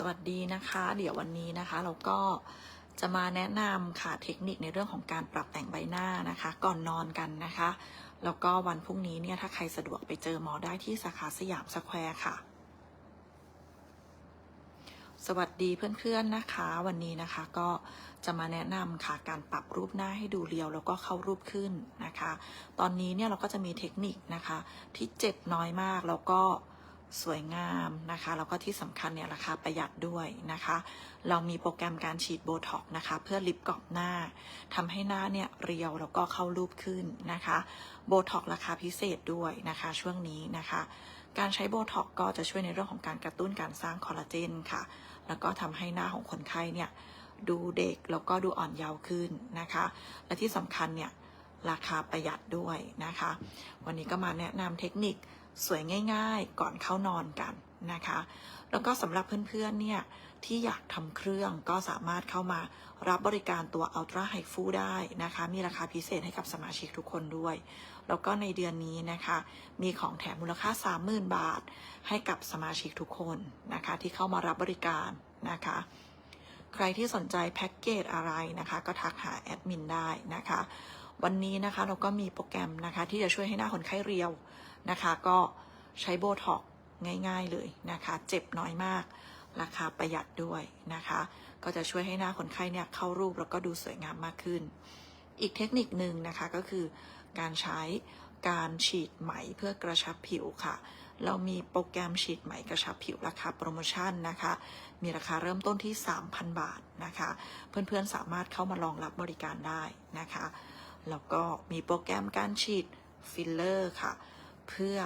สวัสดีนะคะ เดี๋ยววันนี้นะคะเราก็จะมาแนะนำค่ะเทคนิคในเรื่องของการปรับแต่งใบหน้านะคะ ก่อนนอนกันนะคะ แล้วก็วันพรุ่งนี้เนี่ยถ้าใครสะดวกไปเจอหมอได้ที่สาขาสยามสแควร์ค่ะ สวัสดีเพื่อนๆนะคะ วันนี้นะคะก็จะมาแนะนำค่ะการปรับรูปหน้าให้ดูเรียวแล้วก็เข้ารูปขึ้นนะคะ ตอนนี้เนี่ยเราก็จะมีเทคนิคนะคะที่เจ็บน้อยมากแล้วก็ สวยงามนะคะแล้วก็ที่สำคัญเนี่ยราคาประหยัดด้วยนะคะ เรามีโปรแกรมการฉีดโบท็อกนะคะ เพื่อลิฟต์กรอบหน้าทำให้หน้าเนี่ยเรียวแล้วก็เข้ารูปขึ้นนะคะโบท็อกราคาพิเศษด้วยนะคะ ช่วงนี้นะคะ การใช้โบท็อกก็จะช่วยในเรื่องของการกระตุ้นการสร้างคอลลาเจนค่ะ แล้วก็ทำให้หน้าของคนไข้เนี่ยดูเด็กแล้วก็ดูอ่อนเยาว์ขึ้นนะคะ และที่สำคัญเนี่ยราคาประหยัดด้วยนะคะ วันนี้ก็มาแนะนำเทคนิค สวยง่าย ๆ ก่อนเข้านอนกันนะคะ แล้วก็สำหรับเพื่อนๆเนี่ยที่อยากทำเครื่องก็สามารถเข้ามารับบริการตัว Ultra h i f u ได้นะคะ มีราคาพิเศษให้กับสมาชิกทุกคนด้วย แล้วก็ในเดือนนี้นะคะ มีของแถมมูลค่า 30,000 บาท ให้กับสมาชิกทุกคนนะคะ ที่เข้ามารับบริการนะคะ ใครที่สนใจแพ็กเกจอะไรนะคะ ก็ทักหาแอดมินได้นะคะ วันนี้นะคะเราก็มีโปรแกรมนะคะที่จะช่วยให้หน้าคนไข้เรียว นะคะ ก็ใช้โบท็อกง่าย ๆเลยนะคะ เจ็บน้อยมาก ราคาประหยัดด้วยนะคะ ก็จะช่วยให้หน้าคนไข้เนี่ยเข้ารูปแล้วก็ดูสวยงามมากขึ้น อีกเทคนิคหนึ่งนะคะก็คือการใช้การฉีดไหมเพื่อกระชับผิวค่ะ เรามีโปรแกรมฉีดไหมกระชับผิวราคาโปรโมชั่นนะคะ มีราคาเริ่มต้นที่ 3,000 บาทนะคะ เพื่อนๆสามารถเข้ามาลองรับบริการได้นะคะ แล้วก็มีโปรแกรมการฉีดฟิลเลอร์ค่ะ เพื่อ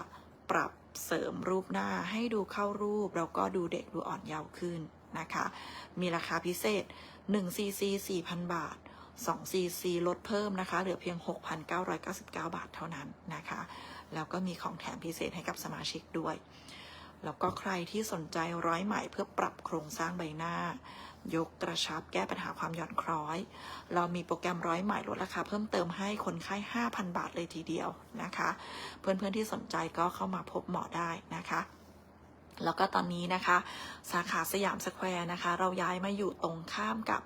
ปรับเสริมรูปหน้าให้ดูเข้ารูป แล้วก็ดูเด็กดูอ่อนเยาว์ขึ้นนะคะ มีราคาพิเศษ1 cc 4,000 บาท2 cc ลดเพิ่มนะคะ เหลือเพียง 6,999 บาทเท่านั้นนะคะ แล้วก็มีของแถมพิเศษให้กับสมาชิกด้วย แล้วก็ใครที่สนใจร้อยไหมเพื่อปรับโครงสร้างใบหน้า ยกกระชับแก้ปัญหาความหย่อนคล้อย เรามีโปรแกรมร้อยไหมลดราคาเพิ่มเติมให้คนไข้ 5,000 บาทเลยทีเดียวนะคะ เพื่อนๆที่สนใจก็เข้ามาพบหมอได้นะคะ แล้วก็ตอนนี้นะคะ สาขาสยามสแควร์นะคะ เราย้ายมาอยู่ตรงข้ามกับ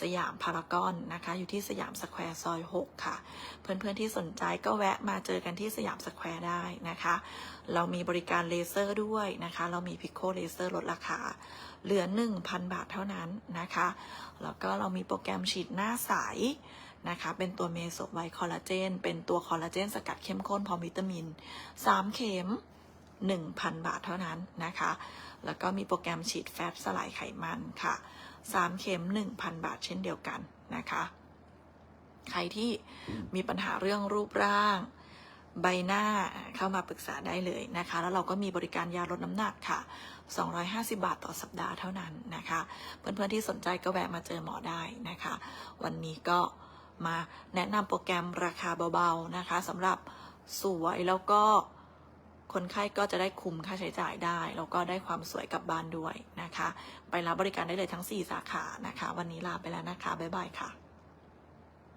สยามพารากอนนะคะ อยู่ที่สยามสแควร์ซอย 6 ค่ะ เพื่อนๆที่สนใจก็แวะมาเจอกันที่สยามสแควร์ได้นะคะ เรามีบริการเลเซอร์ด้วยนะคะ เรามีพิโคเลเซอร์ลดราคา เหลือ 1,000 บาทเท่านั้นนะคะ แล้วก็เรามีโปรแกรมฉีดหน้าใสนะคะ เป็นตัวเมโซไวคอลลาเจน เป็นตัวคอลลาเจนสกัดเข้มข้นพร้อมวิตามิน 3 เข็ม 1,000 บาทเท่านั้นนะคะ แล้วก็มีโปรแกรมฉีดแฟตสลายไขมันค่ะ 3 เข็ม 1,000 บาทเช่นเดียวกันนะคะ ใครที่มีปัญหาเรื่องรูปร่างใบหน้าเข้ามาปรึกษาได้เลยนะคะ แล้วเราก็มีบริการยาลดน้ำหนักค่ะ 250 บาทต่อสัปดาห์เท่านั้นนะคะ เพื่อนๆที่สนใจก็แวะมาเจอหมอได้นะคะ วันนี้ก็มาแนะนำโปรแกรมราคาเบาๆนะคะสำหรับสวยแล้วก็ คนไข้ก็จะได้คุมค่าใช้จ่ายได้ แล้วก็ได้ความสวยกลับบ้านด้วยนะคะ ไปรับบริการได้เลยทั้ง 4 สาขานะคะ วันนี้ลาไปแล้วนะคะ บ๊ายบายค่ะ